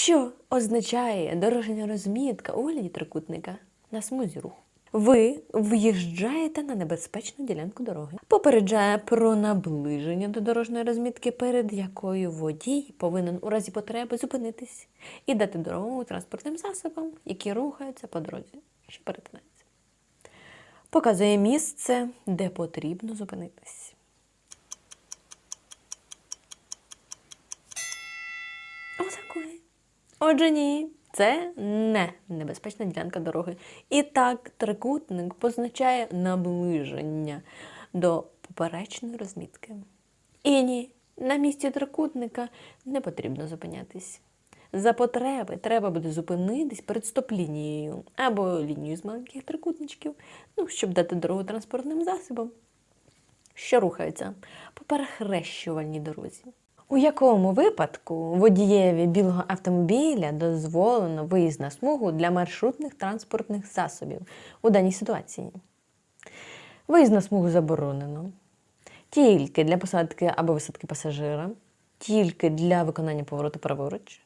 що означає дорожня розмітка у вигляді трикутника на смузі руху. Ви в'їжджаєте на небезпечну ділянку дороги. Попереджає про наближення до дорожньої розмітки, перед якою водій повинен у разі потреби зупинитись і дати дорогу транспортним засобам, які рухаються по дорозі, що перетинається. Показує місце, де потрібно зупинитись. Отакої. Отже, ні, це не небезпечна ділянка дороги. І так, трикутник позначає наближення до поперечної розмітки. І ні, на місці трикутника не потрібно зупинятись. За потреби треба буде зупинитись перед стоп-лінією або лінією з маленьких трикутничків, ну, щоб дати дорогу транспортним засобам, що рухаються по перехрещувальній дорозі. У якому випадку водієві білого автомобіля дозволено виїзд на смугу для маршрутних транспортних засобів у даній ситуації? Виїзд на смугу заборонено тільки для посадки або висадки пасажира, тільки для виконання повороту праворуч,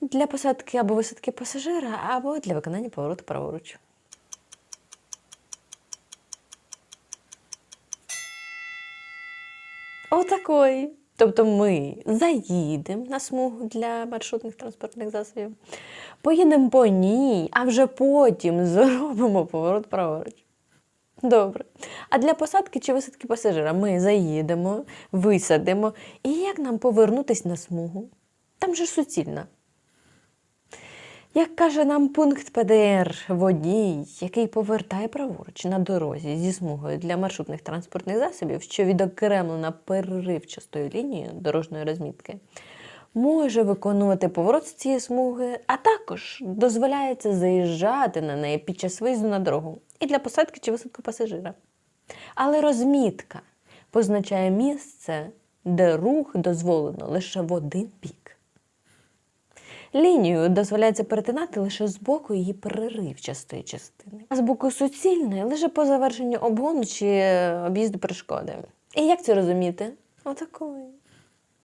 для посадки або висадки пасажира, або для виконання повороту праворуч. Отакої. Тобто ми заїдемо на смугу для маршрутних транспортних засобів, поїдемо по ній, а вже потім зробимо поворот праворуч. Добре. А для посадки чи висадки пасажира ми заїдемо, висадимо. І як нам повернутися на смугу? Там же ж суцільна. Як каже нам пункт ПДР, водій, який повертає праворуч на дорозі зі смугою для маршрутних транспортних засобів, що відокремлена переривчастою лінією дорожньої розмітки, може виконувати поворот з цієї смуги, а також дозволяється заїжджати на неї під час виїзду на дорогу і для посадки чи висадки пасажира. Але розмітка позначає місце, де рух дозволено лише в один бік. Лінію дозволяється перетинати лише з боку її переривчастої частини, а з боку суцільної лише по завершенню обгону чи об'їзду перешкоди. І як це розуміти? Отакою.